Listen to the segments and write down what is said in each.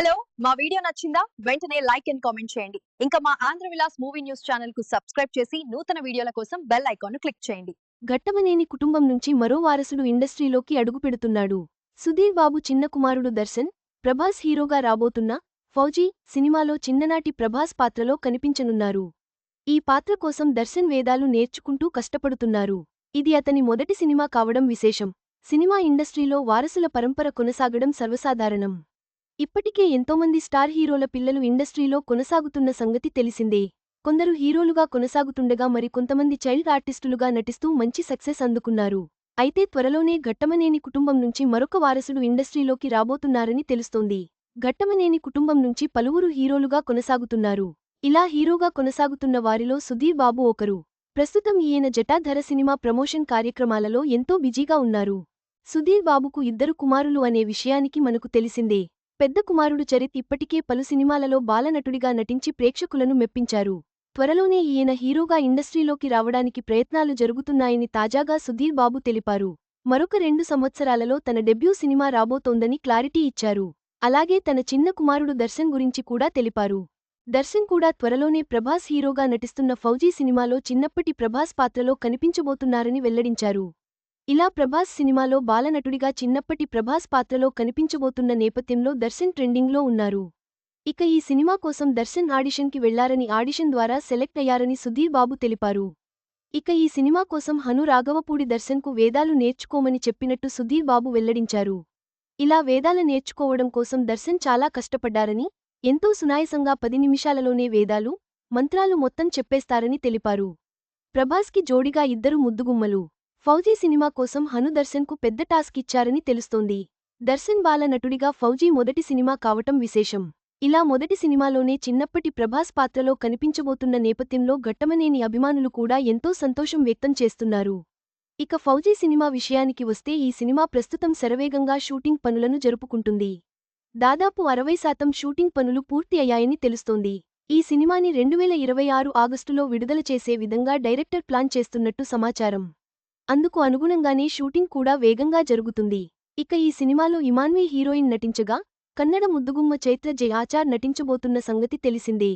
Hello మా video నచ్చిందా? వెంటనే లైక్ అండ్ కామెంట్ చేయండి. ఇంకా మా ఆంధ్ర విలాస్ మూవీ న్యూస్ ఛానల్కు సబ్స్క్రైబ్ చేసి నూతన వీడియోల కోసం బెల్ ఐకాన్ క్లిక్ చేయండి. ఘట్టమనేని కుటుంబం నుంచి మరో వారసుడు ఇండస్ట్రీలోకి అడుగుపెడుతున్నాడు. సుధీర్ బాబు చిన్న కుమారుడు దర్శన్ ప్రభాస్ హీరోగా రాబోతున్న ఫౌజీ సినిమాలో చిన్ననాటి ప్రభాస్ పాత్రలో కనిపించనున్నారు. ఈ పాత్ర కోసం దర్శన్ వేదాలు నేర్చుకుంటూ కష్టపడుతున్నారు. ఇది అతని మొదటి సినిమా కావడం విశేషం. సినిమా ఇండస్ట్రీలో వారసుల పరంపర కొనసాగడం సర్వసాధారణం. ఇప్పటికే ఎంతోమంది స్టార్ హీరోల పిల్లలు ఇండస్ట్రీలో కొనసాగుతున్న సంగతి తెలిసిందే. కొందరు హీరోలుగా కొనసాగుతుండగా మరి కొంతమంది చైల్డ్ ఆర్టిస్టులుగా నటిస్తూ మంచి సక్సెస్ అందుకున్నారు. అయితే త్వరలోనే ఘట్టమనేని కుటుంబం నుంచి మరొక వారసుడు ఇండస్ట్రీలోకి రాబోతున్నారని తెలుస్తోంది. ఘట్టమనేని కుటుంబం నుంచి పలువురు హీరోలుగా కొనసాగుతున్నారు. ఇలా హీరోగా కొనసాగుతున్న వారిలో సుధీర్ బాబు ఒకరు. ప్రస్తుతం ఈయన జటాధర సినిమా ప్రమోషన్ కార్యక్రమాలలో ఎంతో బిజీగా ఉన్నారు. సుధీర్ బాబుకు ఇద్దరు కుమారులు అనే విషయానికి మనకు తెలిసిందే. పెద్ద కుమారుడు చరిత్ ఇప్పటికే పలు సినిమాలలో బాలనటుడిగా నటించి ప్రేక్షకులను మెప్పించారు. త్వరలోనే ఈయన హీరోగా ఇండస్ట్రీలోకి రావడానికి ప్రయత్నాలు జరుగుతున్నాయని తాజాగా సుధీర్ బాబు తెలిపారు. మరొక రెండు సంవత్సరాలలో తన డెబ్యూ సినిమా రాబోతోందని క్లారిటీ ఇచ్చారు. అలాగే తన చిన్న కుమారుడు దర్శన్ గురించి కూడా తెలిపారు. దర్శన్ కూడా త్వరలోనే ప్రభాస్ హీరోగా నటిస్తున్న ఫౌజీ సినిమాలో చిన్నప్పటి ప్రభాస్ పాత్రలో కనిపించబోతున్నారని వెల్లడించారు. ఇలా ప్రభాస్ సినిమాలో బాలనటుడిగా చిన్నప్పటి ప్రభాస్ పాత్రలో కనిపించబోతున్న నేపథ్యంలో దర్శన్ ట్రెండింగ్లో ఉన్నారు. ఇక ఈ సినిమా కోసం దర్శన్ ఆడిషన్కి వెళ్ళారని ఆడిషన్ ద్వారా సెలెక్ట్ అయ్యారని సుధీర్ బాబు తెలిపారు. ఇక ఈ సినిమా కోసం హను రాఘవపూడి దర్శన్కు వేదాలు నేర్చుకోమని చెప్పినట్టు సుధీర్ బాబు వెల్లడించారు. ఇలా వేదాల నేర్చుకోవడం కోసం దర్శన్ చాలా కష్టపడ్డారని ఎంతో సునాయసంగా పది నిమిషాలలోనే వేదాలు మంత్రాలు మొత్తం చెప్పేస్తారని తెలిపారు. ప్రభాస్కి జోడిగా ఇద్దరు ముద్దుగుమ్మలు. ఫౌజీ సినిమా కోసం హను దర్శన్కు పెద్ద టాస్క్ ఇచ్చారని తెలుస్తోంది. దర్శన్ బాల నటుడిగా ఫౌజీ మొదటి సినిమా కావటం విశేషం. ఇలా మొదటి సినిమాలోనే చిన్నప్పటి ప్రభాస్ పాత్రలో కనిపించబోతున్న నేపథ్యంలో ఘట్టమనేని అభిమానులు కూడా ఎంతో సంతోషం వ్యక్తం చేస్తున్నారు. ఇక ఫౌజీ సినిమా విషయానికి వస్తే ఈ సినిమా ప్రస్తుతం శరవేగంగా షూటింగ్ పనులను జరుపుకుంటుంది. దాదాపు అరవై శాతం షూటింగ్ పనులు పూర్తి అయ్యాయని తెలుస్తోంది. ఈ సినిమాని రెండువేల ఇరవై ఆరు ఆగస్టులో విడుదల చేసే విధంగా డైరెక్టర్ ప్లాన్ చేస్తున్నట్టు సమాచారం. అందుకు అనుగుణంగానే షూటింగ్ కూడా వేగంగా జరుగుతుంది. ఇక ఈ సినిమాలో ఇమాన్వీ హీరోయిన్ నటించగా కన్నడ ముద్దుగుమ్మ చైత్ర జయాచార్ ఆచార్ నటించబోతున్న సంగతి తెలిసిందే.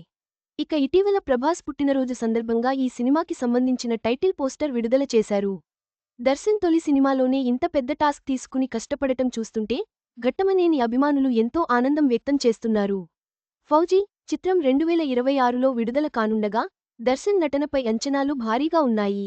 ఇక ఇటీవల ప్రభాస్ పుట్టినరోజు సందర్భంగా ఈ సినిమాకి సంబంధించిన టైటిల్ పోస్టర్ విడుదల చేశారు. దర్శన్ తొలి సినిమాలోనే ఇంత పెద్ద టాస్క్ తీసుకుని కష్టపడటం చూస్తుంటే ఘట్టమనేని అభిమానులు ఎంతో ఆనందం వ్యక్తం చేస్తున్నారు. ఫౌజీ చిత్రం రెండువేల ఇరవై ఆరులో విడుదల కానుండగా దర్శన్ నటనపై అంచనాలు భారీగా ఉన్నాయి.